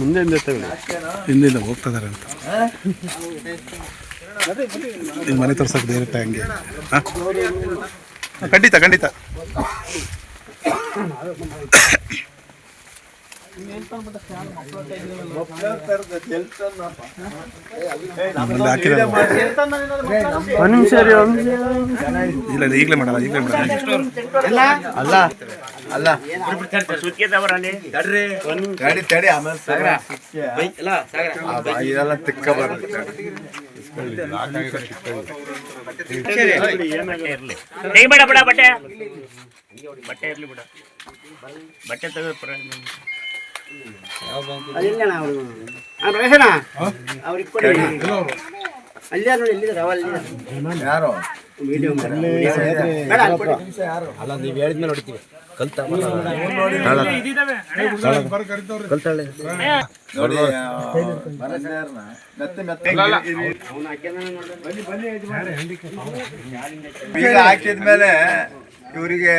ಮುಂದೆ ಹಿಂದೆ ತಗೊಳ್ಳಿ. ಹಿಂದಿಂದ ಹೋಗ್ತಾ ಇದಾರೆ ಅಂತ. ನಿಮ್ಮ ಮನೆ ತೋರ್ಸಕ್ಕೆ ಡೈರೆಕ್ಟ್ ಹಂಗೆ? ಖಂಡಿತ ಖಂಡಿತ. ಇಲ್ಲ ಈಗಲೇ ಮಾಡಲ್ಲ ಈಗಲೇ ಮಾಡಲ್ಲ. ಅಲ್ಲ ಅಲ್ಲ. ಗಾಡಿ ತಡಿ ಆಮೇಲೆ ಸಾಗರ. ಇದೆಲ್ಲ ತಿಕ್ಕ ಬರುತ್ತೆ. ತೆಗಿಬೇಡ ಬಿಡ ಬಟ್ಟೆ. ಬಟ್ಟೆ ಇರ್ಲಿ ಬಿಡ. ಬಟ್ಟೆ ತೆಗೆದು ಅವ್ರಿಗೆ ಯಾರು? ಬೇಡ ಅಲ್ಲಿ ನೀವು ಹೇಳಿದ್ಮೇಲೆ ನೋಡ್ತೀವಿ ಕಲ್ತ ನೋಡಿ ಮೆತ್ತೆ ಮೆತ್ತೆ ಬೀಗ ಹಾಕಿದ್ಮೇಲೆ ಇವರಿಗೆ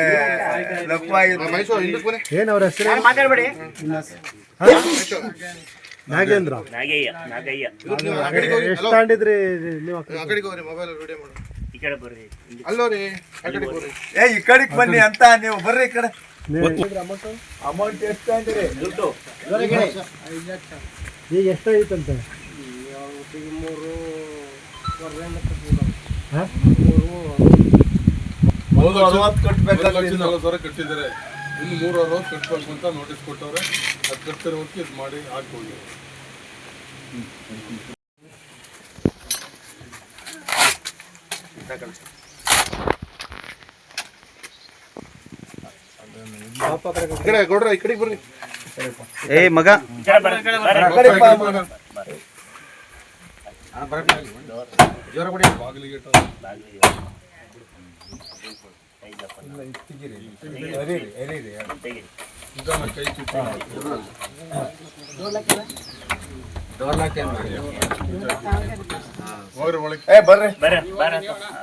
ಲಭ್ಯವಾಗಿತ್ತು ಏನು ಅವ್ರ ಹೆಸರು? ಮಾತಾಡ್ಬೇಡಿ? ನಾಗೇಂದ್ರ. ನಾಗಯ್ಯ ಈ ಕಡೆ ಬರ್ರಿ. ಏ ಈ ಕಡೆಗೆ ಬನ್ನಿ ಅಂತ ನೀವು ಬರ್ರಿ ಈ ಕಡೆ. ಅಮೌಂಟ್ ಎಷ್ಟು ಅಂತೀರಿ? ದುಡ್ಡು ಈಗ ಎಷ್ಟು ಐತಂತೆ ಮೂರು ಅರವತ್ತು ಕಟ್ಟಿದ್ದಾರೆ. ಇನ್ನು ಮೂರು ಅರವತ್ತು ಕಟ್ಬೇಕು ಅಂತ ನೋಟಿಸ್ ಕೊಟ್ಟವ್ರೆ. ಅದು ಕಟ್ಟಿರೋ ಇದು ಮಾಡಿ ಹಾಕೊಳ್ಳಿ ಈ ಕಡೆ ಗೌಡ್ರ ಈ ಕಡೆಗೆ ಬರ್ರಿ. ಏ ಮಗ. ಕಡೆ. ನಿಧಾನ ಕೈ ಏ ಬರ್ರಿ.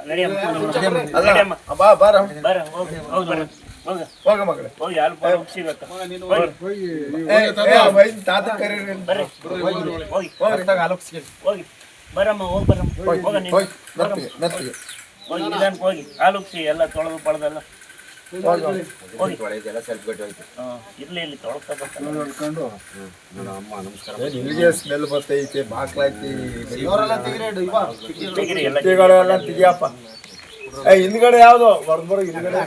ಹೋಗಿ ಹೋಗಿ ಹೋಗಿ ಬಾ ಬಾರ. ಹೋಗಿ ಹೋಗಿ. ಹೋಗಿ ಹೋಗಿ ಹೋಗಿ ಹೋಗ ಮಗಳೇ ಹೋಗಿ. ಹೋಗಿ ಹೋಗಿ. ಮುಗಿಸಿಬೇಕು ಹೋಗಿ ಹೋಗಿ ಆ ವಯಸ್ಸಿನ ತಾತ ಕರೀರಿ ಬರ್ರಿ. ಹೋಗಿ ಹೋಗಿ ಹೋಗಿ ಬರಮ್ಮ ಹೋಗಿ ಬರಮ್ಮ. ಹೋಗ ಹೋಗಿ ಹೋಗಿ. ಹಾಲು ಎಲ್ಲ ತೊಳೆದು ಪಳೆದೆಲ್ಲ ಇಲ್ಲಿಗೆ ಸ್ಮೆಲ್ ಬರ್ತೈತೆ ಬಾಕ್ಲೈತಿ ತೆಗೀರಿ ಎಲ್ಲ ಕಿಟಕಿಗಳೆಲ್ಲ ತೆಗಿಯಪ್ಪ ಏ ಹಿಂದ್ಗಡೆ ಯಾವ್ದು? ಬರ್ಬರ ಹಿಂದ್ಗಡೆ.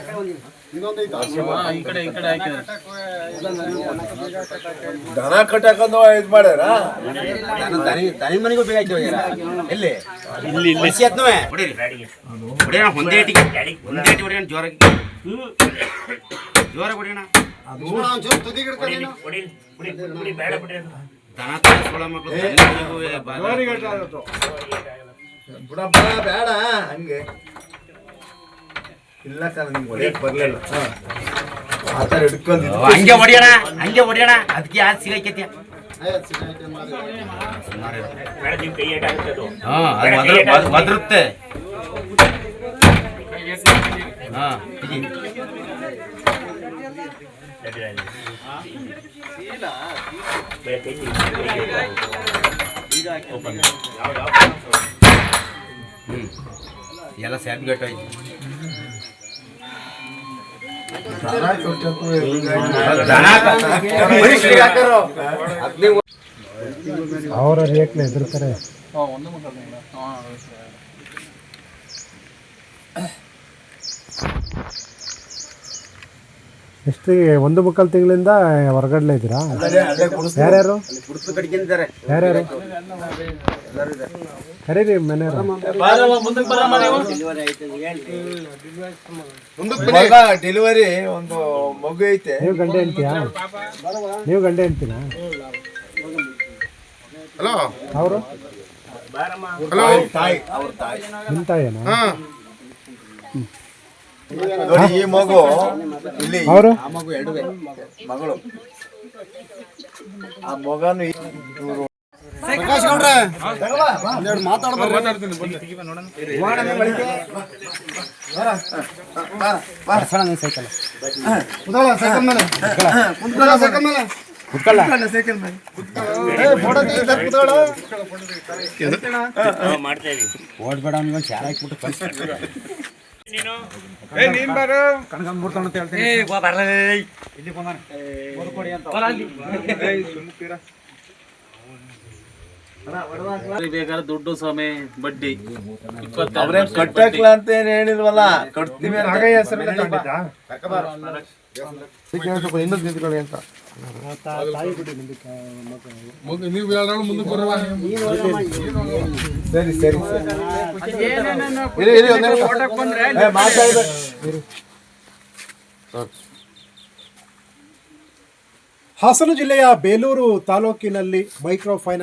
ದನ ಕಟ್ಟಾಕೊಂಡು ಇದ್ ಮಾಡ್ಯಾರ? ದನಿ ಮನೆಗೂ ಬೇಕಾಯ್ತು ಎಲ್ಲಿ? ಇಲ್ಲಿ ಇಲ್ಲಿ. ಇಟಿ ಹೊಡಿಯೋಣ ಜೋರಾಗಿ. ಜೋರಾಗಿ ಕೊಡಿಣ. ದನ ತೋರಿಸ್ಕೊಳ್ಳೋ ಮಕ್ಕಳು ಬಿಡಪ್ಪ ಬೇಡ ಹಂಗೆ. ಇಲ್ಲ ಕಣ ನಿಮ್ಗೆ ಹೊಡಿಯಕ್ ಬರ್ಲಿಲ್ಲ. ಆ ಥರ ಹಂಗೆ ಹೊಡಿಯೋಣ ಹಂಗೆ ಹೊಡಿಯೋಣ ಅದಕ್ಕೆ ಯಾರು ಕೈ ಏಟಾಗುತ್ತೆ ಅದು. ಹಾ ಬೇಡ, ಅದು ಕೈ ಒದ್ರ- ಏಟಾಗುತ್ತೆ. ಒದರುತ್ತೆ ಹಾ ತೆಗಿ. ನಡಿ, ನಡಿ. ಬೇಡ, ಕೈ ತೆಗಿ. ಓಪನ್ ಹ್ಮ್ ಎಲ್ಲ ಸ್ಯಾಪ್ ಗೇಟ್ ಐತಿ ದನ ಕಟ್ಟಕ್ಕೂ ಅವರ ರೇಟ್ನ ಎದುರ್ತಾರೆ ಎಷ್ಟು ಒಂದು ಮುಕ್ಕಾಲು ತಿಂಗಳಿಂದ ಹೊರಗಡೆ ಇದ್ದೀರಾ? ಯಾರ್ಯಾರು? ಯಾರ್ಯಾರು? ಕರೀರಿ ಮನೆಯವರು. ಡೆಲಿವರಿ ಒಂದು ಮಗು ಐತೆ. ನೀವು ಗಂಡೆ ಹೇಳ್ತೀಯಾ ನೀವು ಗಂಡೆ ಹೇಳ್ತೀರಾ ಹಲೋ ಅವರು? ಹಲೋ ತಾಯಿ. ಅವ್ರ ತಾಯಿ. ನಿಮ್ಮ ತಾಯಿನಾ? ಹಾ. ನೋಡಿ ಈ ಮಗು ಇಲ್ಲಿ ಆ ಮಗು ಮಗಳು. ಆ ಮಗನು ಇವ್ರು ಮಾತಾಡ್ತೀನಿ ಬನ್ನಿ. ಸೈಕಲ್. ಮೇಲೆ. ಹಾ, ಮಾಡ್ತಾ ಇದೀವಿ ನೀನು? ಬೇಕಾದ್ರೆ ದುಡ್ಡು ಸ್ವಾಮಿ ಬಡ್ಡಿ. ಅವ್ರೇ ಕಟ್ಟಕ್ಲ ಅಂತ ಏನ್ ಹೇಳಿಲ್ವಲ್ಲ ಕಟ್ತೀವಿ ಸರಿ ಸರಿ ಇರಿ, ಇರಿ, ಒಂದ್ ನಿಮಿಷ. ಏ, ಮಾತಾಡ್ಬೇಕು. ಹಾಸನ ಜಿಲ್ಲೆಯ ಬೇಲೂರು ತಾಲೂಕಿನಲ್ಲಿ ಮೈಕ್ರೋ ಫೈನಾನ್ಸ್